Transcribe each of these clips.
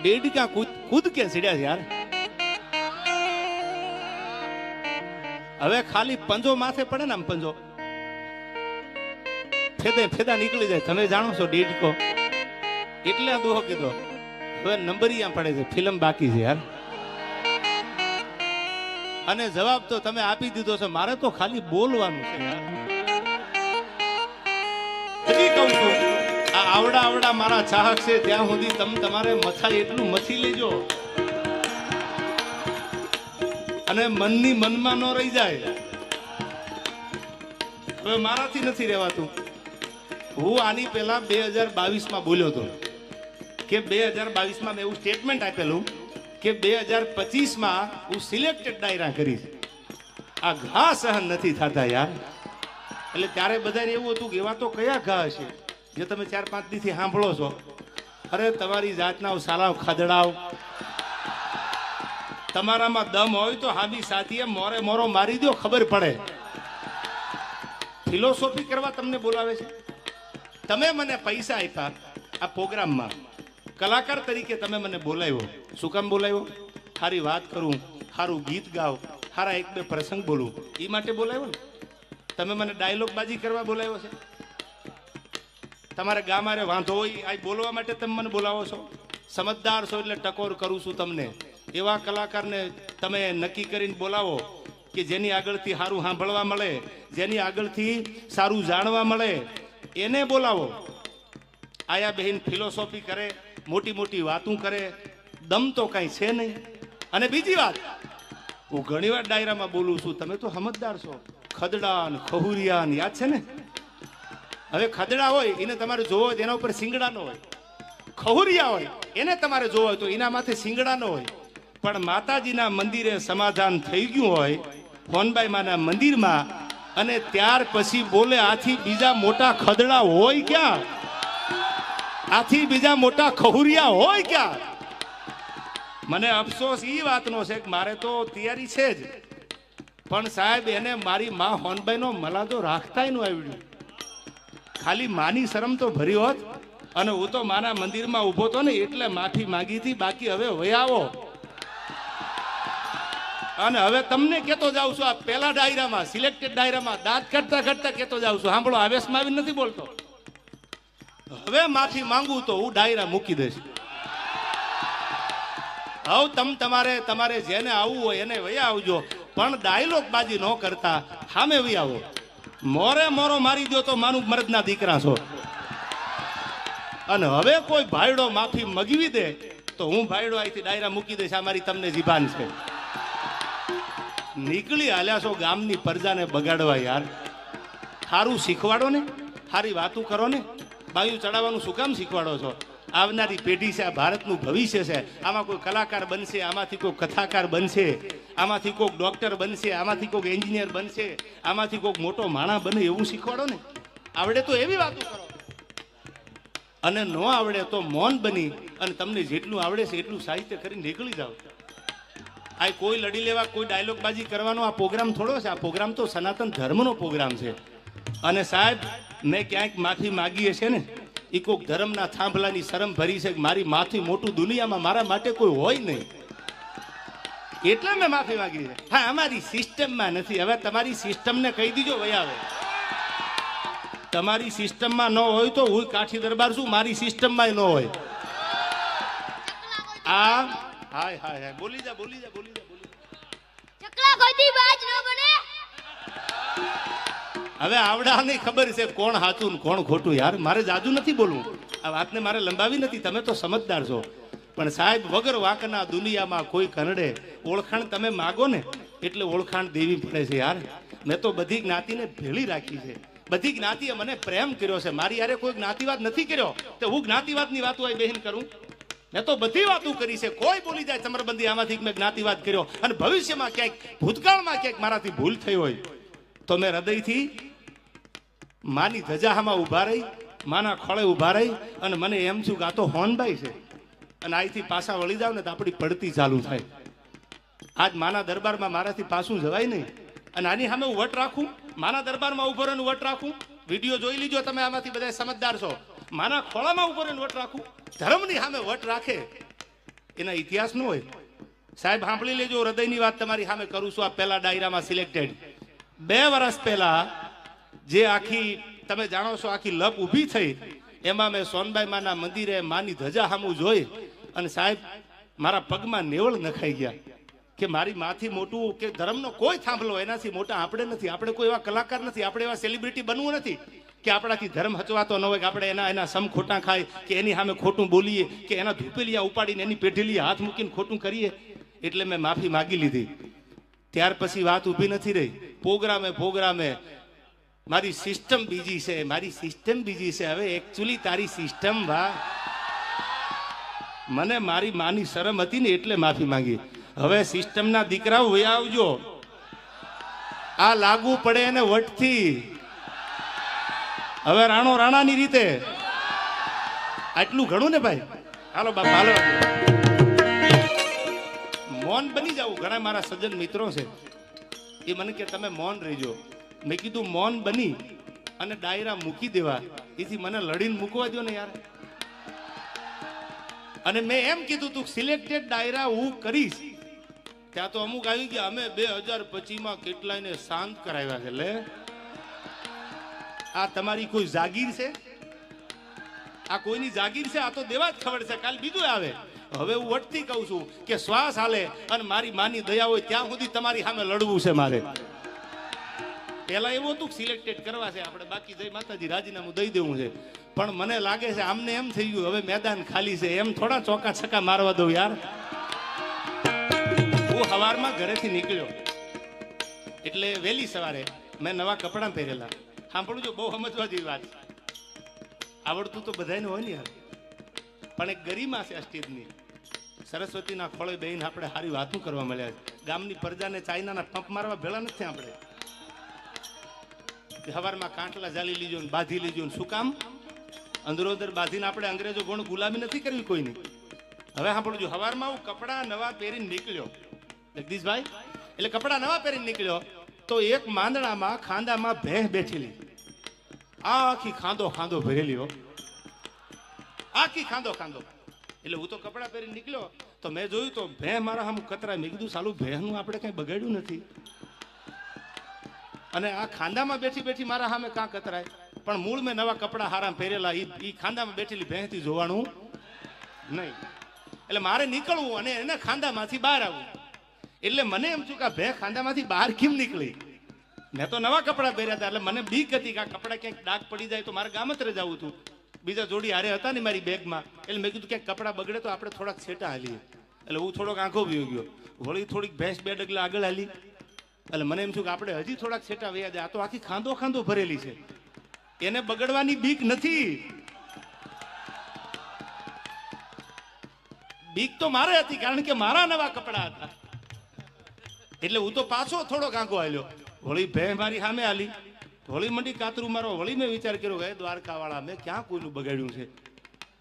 ડેડકા કૂદ કૂદ કે સીડ્યા યાર હવે ખાલી પંજો માથે પડે ને આમ પંજો ફેદે ફેદા નીકળી જાય તમે જાણો છો ડેડકો એટલે આ દોહો કીધો હવે નંબર નંબરિયા પડે છે ફિલ્મ બાકી છે યાર અને જવાબ તો તમે આપી દીધો છે મારે તો ખાલી બોલવાનું છે યાર આવડા આવડા મારા ચાહક છે, ત્યાં સુધી તમે તમારે મથા એટલું મથી લેજો. અને મનની મનમાં ન રહી જાય. હવે મારાથી નથી રહેવાતું. હું આની પહેલા બે હજાર બાવીસમાં બોલ્યો હતો કે બે હજાર બાવીસમાં મેં એવું સ્ટેટમેન્ટ આપેલું કે બે હજાર પચીસમાં હું સિલેક્ટેડ ડાયરા કરીશ. આ ઘા સહન નથી થતા યાર. એટલે ત્યારે બધાને એવું હતું કે એવા તો કયા ઘા હશે? જે તમે ચાર પાંચ દીથી સાંભળો છો. અરે, તમારી જાતના સારા ખાદડાઓ. તમારામાં દમ હોય તો હાબી સાથીએ મોરે મોરો મારી દો ખબર પડે. ફિલોસોફી કરવા તમને બોલાવે છે? તમે મને પૈસા આપ્યા આ પ્રોગ્રામમાં. કલાકાર તરીકે તમે મને બોલાવ્યો. શું કામ બોલાવ્યો? સારી વાત કરું સારું ગીત ગાવ સારા એક બે પ્રસંગ બોલું. એ માટે બોલાવ્યો ને? તમે મને ડાયલોગ બાજી કરવા બોલાવ્યો છે? તમારે ગામારે વાંધો હોય આ બોલવા માટે તમે મને બોલાવો છો? સમજદાર છો એટલે ટકોર કરું છું તમને. એવા કલાકારને તમે નક્કી કરીને બોલાવો કે જેની આગળથી સારું સાંભળવા મળે, જેની આગળથી સારું જાણવા મળે, એને બોલાવો. આયા બહેન ફિલોસોફી કરે, મોટી મોટી વાતું કરે, દમ તો કાંઈ છે નહીં. અને બીજી વાત, હું ઘણીવાર ડાયરામાં બોલું છું, તમે તો સમજદાર છો. ખદડાન, ખહુરિયાન, યાદ છે ને? હવે ખદડા હોય, એને તમારે જોવો હોય એના ઉપર સિંગડા નો હોય. ખહુરિયા હોય, એને તમારે જોવો હોય તો એના માથે સિંગડા નો હોય. પણ માતાજીના મંદિરે સમાધાન થઈ ગયું હોય હોનબાઈ માના મંદિરમાં, અને ત્યાર પછી બોલે, આથી બીજા મોટા ખદડા હોય ક્યાં? આથી બીજા મોટા ખહુરિયા હોય ક્યાં? મને અફસોસ એ વાતનો છે કે મારે તો તૈયારી છે જ. પણ સાહેબ, એને મારી મા હોનબાઈનો મલાદો રાખતા નું આવડ્યું. ખાલી માની શરમ તો ભરી હોત. અને હું તો મારા મંદિરમાં ઊભો તો ને એટલે માફી માંગી હતી બાકી હવે વયાવો અને હવે તમને કેતો જાઉં છું, આ પેલા ડાયરામાં સિલેક્ટેડ ડાયરામાં, દાંત કાઢતા કાઢતા કેતો જાઉં છું. સાંભળો આવેશમાં આવી નથી બોલતો. હવે માફી માંગુ તો હું ડાયરા મૂકી દઈશ. હવે તમ તમારે તમારે જેને આવવું હોય એને વયા આવજો. પણ ડાયલોગ બાજી ન કરતા સામે વયા આવો. મોરે મોરો મારી દો તો માનું મરદના દીકરા છો. અને હવે કોઈ ભાઈડો માફી મગવી દે તો હું ભાઈડો અહીંથી ડાયરા મૂકી દઈશ. આ મારી તમને જીભાન છે. નીકળી હાલ્યા છો ગામની પ્રજાને બગાડવા યાર. સારું શીખવાડો ને સારી વાતું કરો ને. બાયું ચડાવવાનું શું કામ શીખવાડો છો? આવનારી પેઢી છે, આ ભારતનું ભવિષ્ય છે. આમાં કોઈ કલાકાર બનશે, આમાંથી કોઈ કથાકાર બનશે. આમાંથી કોઈક ડોક્ટર બનશે, આમાંથી કોઈક એન્જિનિયર બનશે, આમાંથી કોઈક મોટો માણા બને એવું શીખવાડો ને. આવડે તો એવી વાતો કરો. અને ન આવડે તો મૌન બની અને તમને જેટલું આવડે છે એટલું સાહિત્ય કરીને નીકળી જાઓ. આ કોઈ લડી લેવા, કોઈ ડાયલોગબાજી કરવાનો આ પ્રોગ્રામ થોડો છે. આ પ્રોગ્રામ તો સનાતન ધર્મનો પ્રોગ્રામ છે. અને સાહેબ, મેં ક્યાંક માફી માગી હશે ને એ કોઈક ધર્મના થાંભલાની શરમ ભરી છે મારી માથી મોટું દુનિયામાં મારા માટે કોઈ હોય નહીં. એટલે મેં માફી માંગી છે. હા અમારી સિસ્ટમમાં નથી. હવે તમારી સિસ્ટમને કહી દીજો વહી આવે. તમારી સિસ્ટમમાં ન હોય તો હું કાઠી દરબાર છું મારી સિસ્ટમમાં ન હોય. આ હાય હાય હાય. બોલી જા બોલી જા બોલી જા બોલી. ચકલા કોઈથી બાજ ન બને. હવે આવડાની ખબર છે કોણ સાચું ને કોણ ખોટું. યાર મારે જાજુ નથી બોલવું. આ વાતને મારે લંબાવી નથી. તમે તો સમજદાર છો. પણ સાહેબ, વગર વાંકના દુનિયામાં કોઈ કનડે ઓળખાણ તમે માગો ને, એટલે ઓળખાણ દેવી પડે છે યાર. મેં તો બધી જ્ઞાતિને ભેળી રાખી છે. બધી જ્ઞાતિએ મને પ્રેમ કર્યો છે. મારી યારે કોઈ જ્ઞાતિવાદ નથી કર્યો. તો હું જ્ઞાતિવાદની વાતો અહીં બહેન કરું? મેં તો બધી વાતો કરી છે. કોઈ બોલી જાય ચમરબંધી આમાંથી મેં જ્ઞાતિવાદ કર્યો. અને ભવિષ્યમાં ક્યાંક, ભૂતકાળમાં ક્યાંક મારાથી ભૂલ થઈ હોય, તો મેં હૃદયથી માની ધજાહામાં ઊભા રહી, માના ખોળે ઊભા રહી અને મને એમ છું કે આ તો હોનભાઈ છે. અને અહીંથી પાછા વળી જાવ ને તો આપણી પડતી ચાલુ થાય. આજ માના દરબારમાં મારાથી પાછું જવાય નહીં. અને આની સામે હું વટ રાખું, માના દરબારમાં ઊભો રહીને વટ રાખું. વીડિયો જોઈ લીજો તમે આમાંથી બધા સમજદાર છો. માના ખોળામાં ઊભો રહીને વટ રાખું. ધર્મની સામે વટ રાખે. એના ઇતિહાસ નો હોય. સાહેબ, સાંભળી લેજો, હૃદયની વાત તમારી સામે કરું છું. આ પહેલા ડાયરામાં સિલેક્ટેડ બે વર્ષ પહેલા જે આખી, તમે જાણો છો, આખી લપ ઊભી થઈ. એમાં મેં સોનબાઈ માના મંદિરે માની ધજા સામું જોઈ. અને સાહેબ, મારા પગમાં નેવળ નખાઈ ગયા કે મારી માથી મોટું કે ધર્મનો કોઈ થાંભલો એનાથી મોટા આપણે નથી. આપણે કોઈ એવા કલાકાર નથી, આપણે એવા સેલિબ્રિટી બનવું નથી કે આપણાથી ધર્મ હચવાતો ન હોય, કે આપણે એના એના સમ ખોટા ખાય, કે એની સામે ખોટું બોલીએ, કે એના ધૂપેલિયા ઉપાડીને એની પેઢીલી હાથ મૂકીને ખોટું કરીએ. એટલે મેં માફી માગી લીધી. ત્યાર પછી વાત ઊભી નથી રહી. પ્રોગ્રામે પ્રોગ્રામે મારી સિસ્ટમ બીજી છે, મારી સિસ્ટમ બીજી છે. હવે એકચ્યુઅલી તારી સિસ્ટમ વા મને મારી માની શરમ હતી ને એટલે માફી માંગી. હવે સિસ્ટમના દીકરાઓ વયા આવજો. આ લાગુ પડે એને વટથી. હવે રાણો રાણાની રીતે. આટલું ઘણું ને ભાઈ? હાલો બાપા, હાલો. મૌન બની જાવ ઘણા મારા સજ્જન મિત્રો છે. એ મને કે તમે મૌન રહેજો. મેં કીધું મૌન બની અને ડાયરા મૂકી દેવા. એથી મને લડીને મૂકવા દો ને યાર. અને મેં એમ કીધું તું સિલેક્ટેડ ડાયરા હું કરીશ. ત્યાં તો અમુક આવી ગયા, અમે બે હજાર પચીમાં કેટલાયને શાંત કરાવ્યા છે, લે. આ તમારી કોઈ જાગીર છે? આ કોઈની જાગીર છે? આ તો દેવા જ ખબર છે, કાલ બીજું આવે. હવે હું વટથી કહું છું કે શ્વાસ હાલે અને મારી માની દયા હોય ત્યાં સુધી તમારી સામે લડવું છે મારે. પહેલા એવું હતું સિલેક્ટેડ કરવા છે, આપણે બાકી જય માતાજી, રાજીનામું દઈ દેવું છે. પણ મને લાગે છે આમને એમ થઈ ગયું, હવે મેદાન ખાલી છે, એમ થોડા ચોકા છક્કા મારવા દઉં યાર. હું સવારમાં ઘરેથી નીકળ્યો, એટલે વહેલી સવારે મેં નવા કપડાં પહેરેલા. સાંભળું જો બહુ સમજવા જેવી વાત આવડતું તો બધાને હોય ને યાર. પણ એક ગરિમા છે આ સરસ્વતીના ખોળે બેહીને આપણે સારી વાતું કરવા મળ્યા છે. ગામની પ્રજાને ચાઇનાના પંપ મારવા ભેળા નથી આપણે. કે હવારમાં કાંટલા જાળી લીજો ને બાંધી લીજો ને શું કામ? અંદરો અંદર બાંધીને આપણે અંગ્રેજો ગુણ ગુલામી નથી કરવી કોઈની? હવે સાંભળજો, હવારમાં હું કપડા નવા પહેરીને નીકળ્યો. જગદીશભાઈ, એટલે કપડા નવા પહેરીને નીકળ્યો, તો એક માંદણામાં ખાંદામાં ભેંસ બેઠેલી. આખી ખાંદો ખાંદો ભરેલી હો. આખી ખાંદો ખાંદો. એટલે હું તો કપડા પહેરીને નીકળ્યો, તો મેં જોયું તો ભેં મારા સામું કતરા મેં કીધું, સાલું ભેંનું આપણે કઈ બગાડ્યું નથી. અને આ ખાંદામાં બેઠી બેઠી મારા સામે કાં કતરાય. પણ મૂળ મેં નવા કપડા હારા પહેરેલા એ ખાંદામાં બેઠેલી ભેંસથી જોવાનું નહીં. એટલે મારે નીકળવું અને એને ખાંદામાંથી બહાર આવવું. એટલે મને એમ છું કે ભેં ખાંદામાંથી બહાર કેમ નીકળી? મેં તો નવા કપડાં પહેર્યા હતા, એટલે મને બીક હતી કે આ કપડાં ક્યાંક ડાક પડી જાય તો મારે ગામત્રે જવું હતું. બીજા જોડી હારે હતા ને મારી બેગમાં. એટલે મેં કીધું ક્યાંક કપડાં બગડે તો આપણે થોડાક છેટા હાલીએ. એટલે હું થોડોક આંખો ભી ગયો. વળી થોડીક ભેંસ બે ડગલા આગળ હાલી. એટલે મને એમ છું કે આપણે હજી થોડાક છેટા વૈયા દે આ તો આખી ખાંદો ખાંદો ભરેલી છે. એને બગડવાની બીક નથી. બીક તો મારે હતી કારણ કે મારા નવા કપડા હતા. એટલે હું તો પાછો થોડોક કાંકો આવ્યો હોળી ભે મારી સામે હાલી હોળી મંડી કાતરું મારો હોળી મેં વિચાર કર્યો હે દ્વારકાવાળા, મેં ક્યાં કોઈનું બગાડ્યું છે?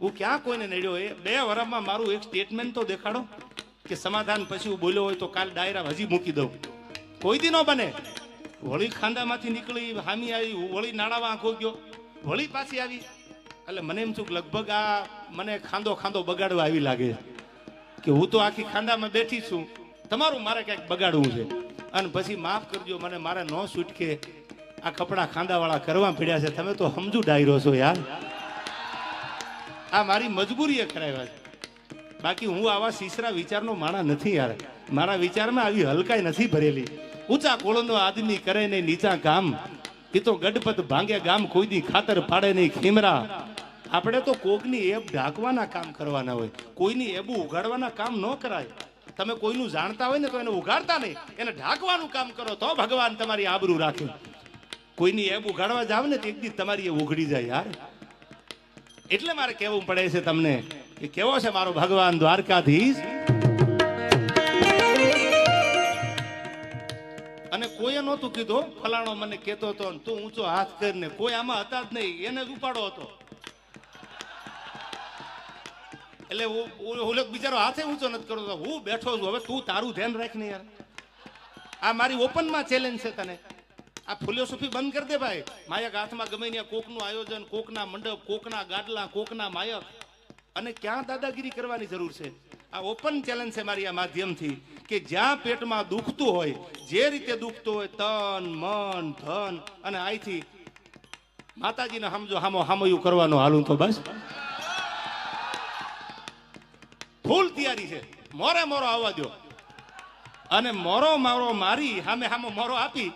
હું ક્યાં કોઈને નડ્યો? એ બે વર્ષમાં મારું એક સ્ટેટમેન્ટ તો દેખાડો કે સમાધાન પછી હું બોલ્યો હોય તો કાલ ડાયરા હજી મૂકી દઉં. કોઈ દી બને. વળી ખાંડામાંથી નીકળી હામી આવી, વળી નાણામાં આંખો ગયો. વળી પાછી આવી. એટલે મને એમ છું લગભગ આ મને ખાંદો ખાંદો બગાડવા આવી લાગે કે હું તો આખી ખાંડામાં બેઠી છું. તમારું મારે ક્યાંક બગાડવું છે? અને પછી માફ કરજો, મને મારે ન છૂટકે આ કપડાં ખાંદાવાળા કરવા પડ્યા છે. તમે તો સમજુ ડાયરો છો યાર. આ મારી મજબૂરીએ કરાવ્યા છે. બાકી હું આવા સીસરા વિચારનો માણા નથી યાર. મારા વિચારમાં આવી હલકાઈ નથી ભરેલી. ઊંચા કોળનો આદમી કરે નહીં, નીચા કામ એ તો ગડપત ભાંગે ગામ કોઈ દી ખાતર પાડે નહીં, ખીમરા. આપણે તો કોકની એબ ઢાંકવાના કામ કરવાના હોય. કોઈની એબું ઉગાડવાના કામ ન કરાય. તમે કોઈનું જાણતા હોય ને તો એને ઉગાડતા નહીં. એને ઢાંકવાનું કામ કરો તો ભગવાન તમારી આબરૂ રાખે. કોઈની એબ ઉગાડવા જાવ ને તો એક દી તમારી એ ઉઘડી જાય યાર. એટલે મારે કહેવું પડે છે તમને. કે કેવો છે મારો ભગવાન દ્વારકાધીશ? કોઈએ નહોતું કીધું ફલાણો મને કહેતો હતો તું ઊંચો હાથ કરીને. કોઈ આમાં હતા જ નહીં, એને જ ઉપાડો હતો. એટલે ઓલો બિચારો હાથે ઊંચો નથી કરતો હું બેઠો છું, હવે તું તારું ધ્યાન રાખ ને યાર. આ મારી ઓપનમાં ચેલેન્જ છે તને. આ ફિલોસોફી બંધ કરી દે ભાઈ. માયક હાથમાં ગમે ત્યાં કોકનું આયોજન, કોકના મંડપ, કોકના ગાડલા, કોકના માયક. અને ક્યાં દાદાગીરી કરવાની જરૂર છે? આ ઓપન ચેલેન્જ છે મારી આ માધ્યમથી. કે જ્યાં પેટમાં દુખતું હોય, જે રીતે દુખતું હોય, તન, મન, ધન, અને આઈથી માતાજીને સમજો હામો, હામયું કરવાનો હાલું તો બસ. ફૂલ તૈયારી છે. મોરે મોરો આવવા દો અને મોરો મારો મારી સામે હામો મોરો આપી,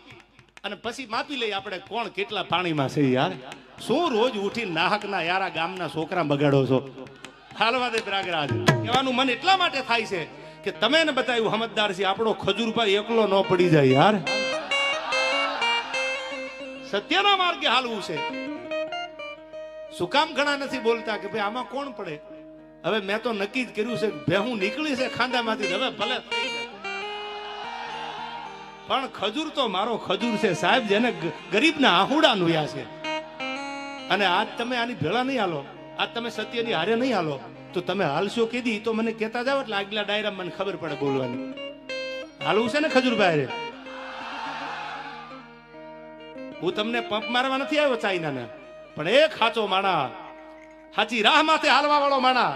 અને પછી માપી લઈએ આપણે કોણ કેટલા પાણીમાં છે યાર. શું રોજ ઉઠી નાહકના યારા ગામના છોકરા બગાડો છો? હાલવા દે પ્રાગરાજ. કહેવાનું મન એટલા માટે થાય છે કે તમે ને બતાવ્યું સમજદાર છે, આપણો ખજૂરભાઈ એકલો ન પડી જાય યાર. સત્યના માર્ગે હાલવું છે. શું કામ ઘણા નથી બોલતા કે ભાઈ, આમાં કોણ પડે? હવે મેં તો નક્કી જ કર્યું છે કે હું નીકળી છે ખાંદામાંથી હવે ભલે. પણ ખજૂર તો મારો ખજૂર છે સાહેબ, જેને ગરીબના આહુડા નુયા છે. અને આજ તમે આની ભેળા નહીં હાલો. આજ તમે સત્યની હારે નહીં હાલો. તો તમે હાલશો કીધી તો મને કહેતા જાવ એટલે આગલા ડાયરા મને ખબર પડે બોલવાની. હાલવું છે ને ખજૂરભાઈ રે? હું તમને પંપ મારવા નથી આવ્યો ચાઇનાને. પણ એક ખાચો માણા હાચી રાહ માથે હાલવા વાળો માણા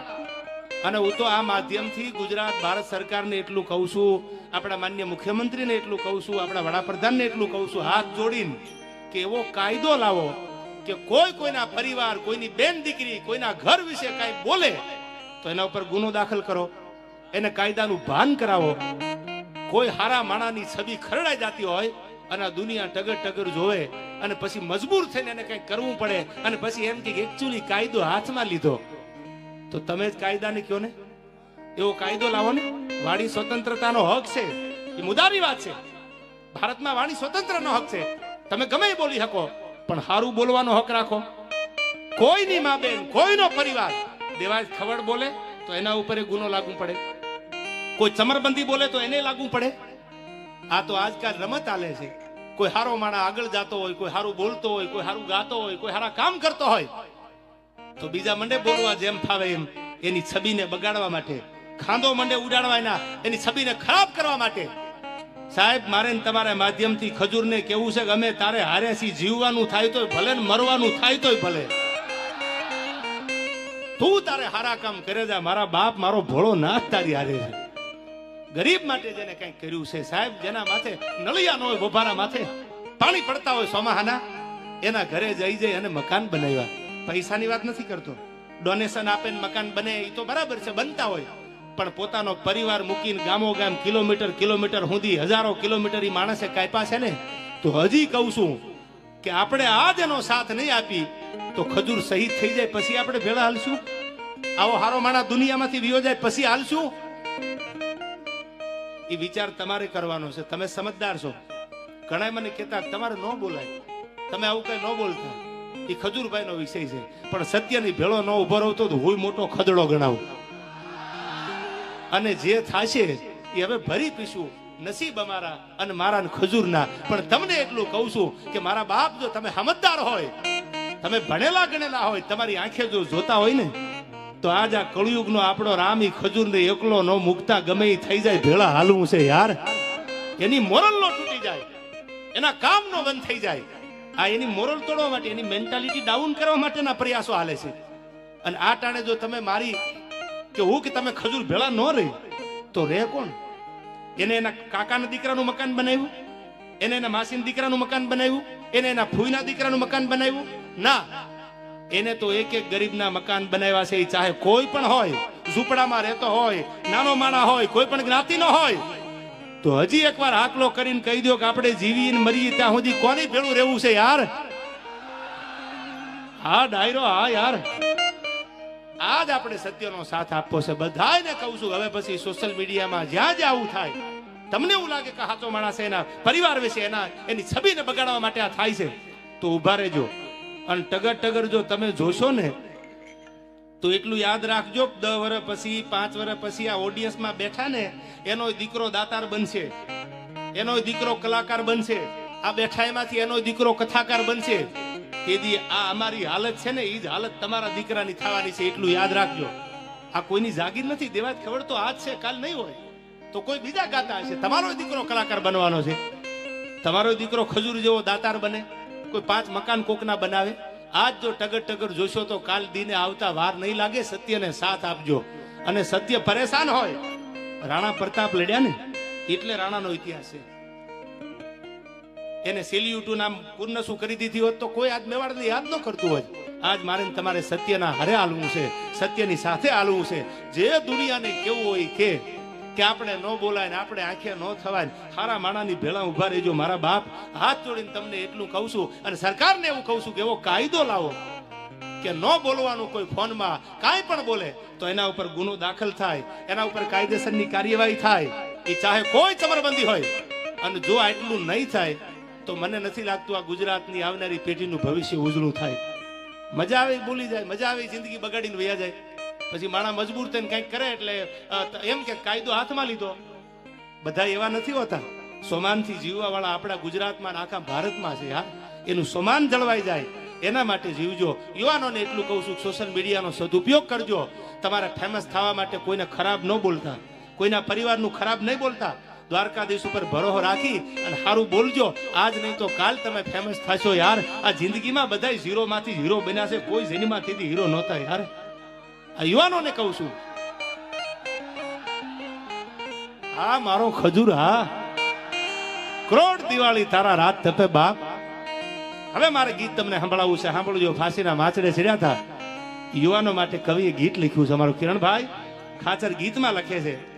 અને હું તો આ માધ્યમથી ગુજરાત, ભારત સરકારને એટલું કહું છું, આપણા માન્ય મુખ્યમંત્રીને એટલું કહું છું, આપણા વડાપ્રધાનને એટલું કહું છું, હાથ જોડીને કે એવો કાયદો લાવો કે કોઈ કોઈના પરિવાર, કોઈની બેન દીકરી, કોઈના ઘર વિશે કાંઈ બોલે તો એના ઉપર ગુનો દાખલ કરો, એને કાયદાનું ભાન કરાવો. કોઈ હારા માણાની છબી ખરડાઈ જતી હોય અને દુનિયા ટગર ટગર જોવે અને પછી મજબૂર થઈને એને કંઈક કરવું પડે અને પછી એમ કે એકચ્યુઅલી કાયદો હાથમાં લીધો. તો તમે જ કાયદાને કયો ને? એવો કાયદો લાવો ને. વાણી સ્વતંત્રતાનો હક છે. એ મુદ્દાની વાત છે. ભારતમાં વાણી સ્વતંત્રનો હક છે. તમે ગમે બોલી શકો, પણ સારું બોલવાનો હક રાખો. કોઈની મા બેન, કોઈનો પરિવાર દેવાજ ખબર બોલે, તો એના ઉપર ગુનો લાગુ પડે. કોઈ ચમરબંધી બોલે, તો એને લાગુ પડે. આ તો આજકાલ રમત આલે છે. કોઈ હારો માણા આગળ જાતો હોય, કોઈ હારું બોલતો હોય, કોઈ હારું ગાતો હોય, કોઈ હારા કામ કરતો હોય, તો બીજા મંડે બોલવા જેમ ફાવે એમ. એની છબીને બગાડવા માટે ખાંદો મંડે ઉડાડવા એના, એની છબીને ખરાબ કરવા માટે. સાહેબ, મારે તમારે માધ્યમથી ખજૂરને કેવું છે કે અમે તારે હારે છીએ જીવવાનું થાય તોય ભલે ને મરવાનું થાય તોય ભલે. તું તારે હારા કામ કરે જા મારા બાપ મારો ભોળો નાથ તારી હારે છે. ગરીબ માટે જેને કઈ કર્યું છે, સાહેબ, જેના માથે નળિયા ન હોય બોભારા માથે પાણી પડતા હોય સોમાહાના એના ઘરે જઈ જઈ અને મકાન બનાવ્યા. પૈસાની વાત નથી કરતો. ડોનેશન આપે ને મકાન બને એ તો બરાબર છે, બનતા હોય. પણ પોતાનો પરિવાર મૂકીને ગામો ગામ, કિલોમીટર કિલોમીટર સુધી, હજારો કિલોમીટર એ માણસે કાપ્યા છે ને, તો હજી કહું છું કે આપણે આ જ એનો સાથ નહીં આપી તો ખજૂર શહીદ થઈ જાય, પછી આપણે ભેળા હાલશું? આવો હારો માણા દુનિયામાંથી વિયો જાય, પછી હાલશું? એ વિચાર તમારે કરવાનો છે. તમે સમજદાર છો. ઘણા મને કહેતા, તમારે ન બોલાય. તમે આવું કઈ ન બોલતા. એ ખજૂરભાઈ નો વિષય છે. પણ સત્યની ભેળો ન ઊભો રહો તો હું મોટો ખદડો ગણાવું. અને જે થાશે, એ હવે ભરી પીશું. નસીબ અમારા અને મારા ખજૂરના. પણ તમને એટલું કહું છું કે મારા બાપ જો તમે સમજદાર હોય તમે ભણેલા ગણેલા હોય, તમારી આંખે જો જોતા હોય ને, તો આજ આ કળિયુગનો આપણો રામ ઈ ખજૂરને એકલો ન મુકતા ગમે ઈ થઈ જાય. ભેળા હાલવું છે યાર. એની મોરલ નો તૂટી જાય. એના કામ નો બંધ થઈ જાય. આ એની મોરલ તોડવા માટે, એની મેન્ટાલિટી ડાઉન કરવા માટેના પ્રયાસો હાલે છે. અને આ ટાણે જો તમે મારી કે હું કે તમે ખજૂર ભેળા ન રહી, તો રે કોણ? એને એના કાકાના દીકરાનું મકાન બનાવ્યું? એને એના માસીના દીકરાનું મકાન બનાવ્યું? એને એના ફૂઈના દીકરાનું મકાન બનાવ્યું? ના, એને તો એક એક ગરીબના મકાન બનાવ્યા છે, એ ચાહે કોઈ પણ હોય, ઝૂંપડામાં રહેતો હોય, નાનો માણા હોય, કોઈ પણ જ્ઞાતિનો હોય, તો હજી એકવાર આકલો કરીને કહી દો કે આપણે જીવીને મરીએ ત્યાં સુધી કોની ભેળું રહેવું છે યાર? હા, ડાયરો, હા, યાર. આજ આપણે સત્યનો સાથ આપવો છે. બધાને કહું છું, હવે પછી સોશિયલ મીડિયામાં જ્યાં જ્યાં આવું થાય, તમને એવું લાગે કે હાચો માણસ એના પરિવાર વિશે એના, એની છબીને બગાડવા માટે આ થાય છે, તો ઊભા રહેજો. અને ટગર ટગર જો તમે જોશો ને, તો એટલું યાદ રાખજો દસ વર્ષ પછી, પાંચ વર્ષ પછી આ ઓડિયન્સમાં બેઠા ને, એનો દીકરો દાતાર બનશે. એનો દીકરો કલાકાર બનશે. આ બેઠા એમાંથી એનો દીકરો કથાકાર બનશે. તેથી આ અમારી હાલત છે ને એ જ હાલત તમારા દીકરાની થવાની છે, એટલું યાદ રાખજો. આ કોઈની જાગીર નથી દેવા જ ખબર તો આજ છે, કાલ નહીં હોય. તો કોઈ બીજા ગાતા હશે. તમારો દીકરો કલાકાર બનવાનો છે. તમારો દીકરો ખજૂર જેવો દાતાર બને. કોઈ પાંચ મકાન કોકના બનાવે? આજ જો ટગર ટગર જોશો તો કાલ દીને આવતા વાર નહીં લાગે, સત્યને સાથ આપજો. અને સત્ય પરેશાન હોય. રાણા પ્રતાપ લડ્યા ને, એટલે રાણાનો ઇતિહાસ છે. એને સેલ્યુટું નામ પૂર્ણ શું કરી દીધી હોત તો કોઈ આજ મેવાડને યાદ ન કરતું હોય આજ મારે તમારે સત્યના હરે હાલવું છે, સત્યની સાથે હાલવું છે. જે દુનિયાને કેવું હોય કે. કે આપણે ન બોલાય ને આપણે આંખે ન થવાય સારા માણાની ભેળા ઊભા રહેજો, મારા બાપ. હાથ જોડીને તમને એટલું કહું છું અને સરકારને એવું કહું છું કે એવો કાયદો લાવો કે ન બોલવાનું કોઈ ફોનમાં, કાંઈ પણ બોલે, તો એના ઉપર ગુનો દાખલ થાય, એના ઉપર કાયદેસરની કાર્યવાહી થાય. એ ચાહે કોઈ ચમરબંધી હોય. અને જો આટલું નહીં થાય, તો મને નથી લાગતું આ ગુજરાતની આવનારી પેઢીનું ભવિષ્ય ઉજળું થાય. મજા આવે બોલી જાય, મજા આવે, જિંદગી બગાડીને વયા જાય. પછી માણા મજબૂર થઈને કંઈક કરે એટલે એમ કે કાયદો હાથમાં લીધો. બધા એવા નથી હોતા. સોમાનથી જીવવા વાળા આપણા ગુજરાતમાં આખા ભારતમાં છે યાર એનું સોમાન જળવાઈ જાય. એના માટે જીવજો. યુવાનોને એટલું કહું છું સોશિયલ મીડિયાનો સદુપયોગ કરજો. તમારે ફેમસ થવા માટે કોઈને ખરાબ ન બોલતા. કોઈના પરિવારનું ખરાબ નહીં બોલતા. દ્વારકાધીશ ઉપર ભરોહો રાખી અને સારું બોલજો. આજ નહીં તો કાલ તમે ફેમસ થશો યાર. આ જિંદગીમાં બધા ઝીરો માંથી હીરો બન્યા છે. કોઈ જેનીમાંથી હીરો નહોતા યાર. આ યુવાનોને કહું છું. આ મારો ખજૂર, હા. કરોડ દિવાળી તારા રાત તપે બાપ. હવે મારે ગીત તમને સંભળાવવું છે. સાંભળજો, ફાંસીના માછડે ચડ્યા હતા. યુવાનો માટે કવિએ ગીત લખ્યું છે. અમારું કિરણભાઈ ખાચર ગીતમાં લખે છે.